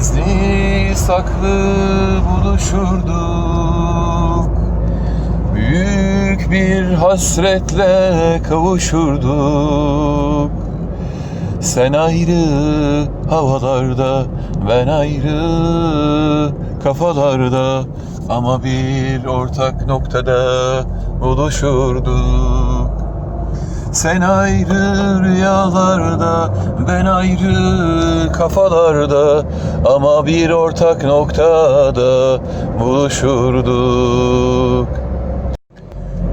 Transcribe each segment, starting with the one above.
Gizli saklı buluşurduk. Büyük bir hasretle kavuşurduk. Sen ayrı havalarda Ben ayrı kafalarda. Ama bir ortak noktada buluşurduk sen ayrı rüyalarda, ben ayrı kafalarda. Ama bir ortak noktada buluşurduk.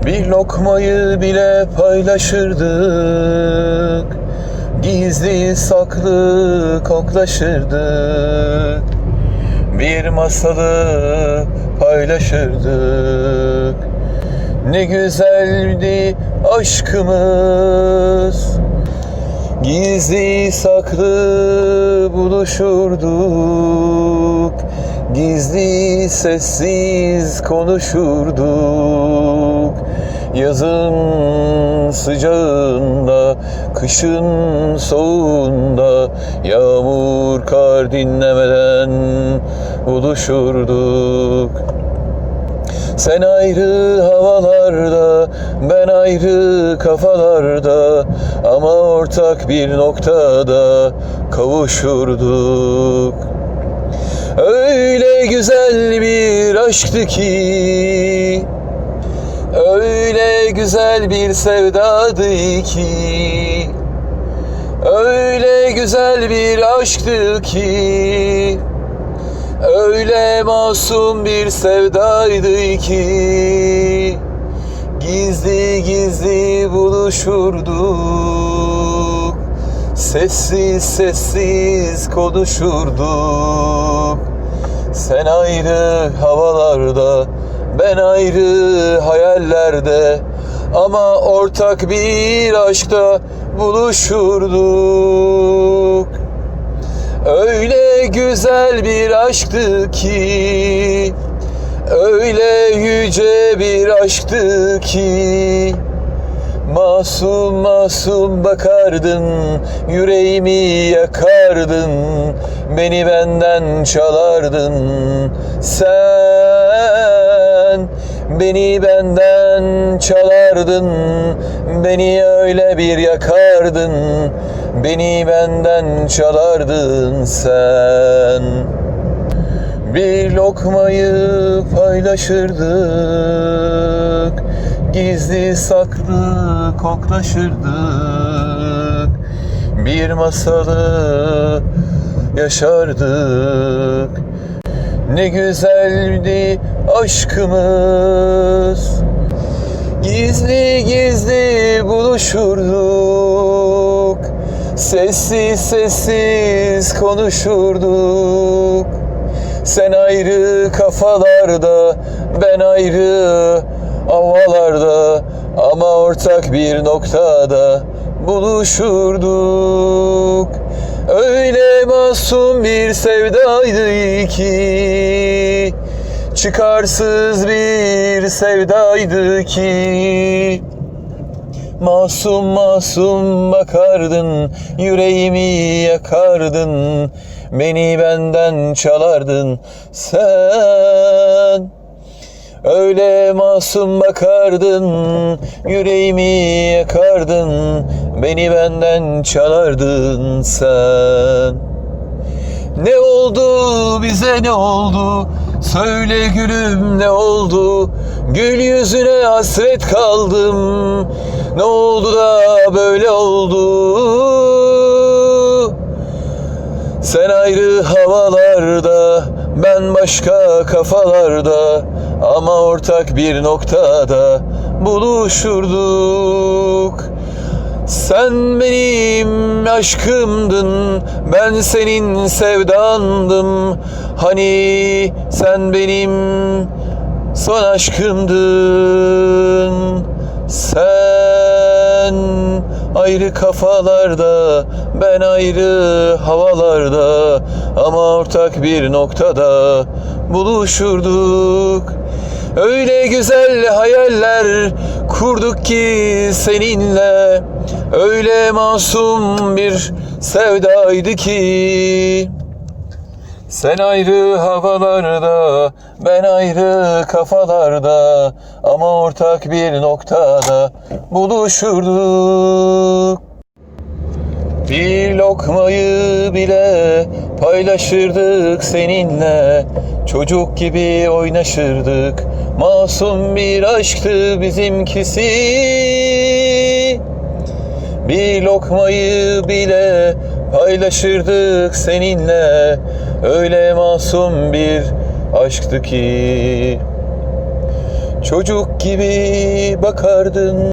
Bir lokmayı bile paylaşırdık. Gizli saklı koklaşırdık. Bir masalı paylaşırdık ne güzeldi aşkımız. Gizli saklı buluşurduk. Gizli sessiz konuşurduk. Yazın sıcağında, kışın soğuğunda Yağmur kar dinlemeden buluşurduk sen ayrı havalarda, ben ayrı kafalarda. Ama ortak bir noktada kavuşurduk. Öyle güzel bir aşktı ki Öyle güzel bir sevdadı ki Öyle güzel bir aşktı ki Öyle masum bir sevdaydı ki Gizli gizli buluşurduk. Sessiz sessiz konuşurduk. Sen ayrı havalarda Ben ayrı hayallerde. Ama ortak bir aşkta buluşurduk Öyle güzel bir aşktı ki Öyle yüce bir aşktı ki Masum masum bakardın Yüreğimi yakardın Beni benden çalardın. Sen Beni benden çalardın Beni öyle bir yakardın Beni benden çalardın sen. Bir lokmayı paylaşırdık Gizli saklı koklaşırdık. Bir masalı yaşardık Ne güzeldi aşkımız. Gizli gizli buluşurduk. Sessiz sessiz konuşurduk. Sen ayrı kafalarda Ben ayrı havalarda. Ama ortak bir noktada buluşurduk Öyle masum bir sevdaydı ki Çıkarsız bir sevdaydı ki. Masum masum bakardın Yüreğimi yakardın Beni benden çalardın sen Öyle masum bakardın Yüreğimi yakardın Beni benden çalardın sen. Ne oldu bize ne oldu? Söyle gülüm ne oldu? Gül yüzüne hasret kaldım. Ne oldu da böyle oldu? Sen ayrı havalarda Ben başka kafalarda Ama ortak bir noktada Buluşurduk sen benim aşkımdın, ben senin sevdandım. Hani sen benim son aşkımdın. Sen ayrı kafalarda, ben ayrı havalarda. Ama ortak bir noktada buluşurduk. Öyle güzel hayaller kurduk ki seninle Öyle masum bir sevdaydı ki Sen ayrı havalarda, ben ayrı kafalarda Ama ortak bir noktada buluşurduk. Bir lokmayı bile paylaşırdık seninle Çocuk gibi oynaşırdık. Masum bir aşktı bizimkisi. Bir lokmayı bile paylaşırdık seninle. Öyle masum bir aşktı ki. Çocuk gibi bakardın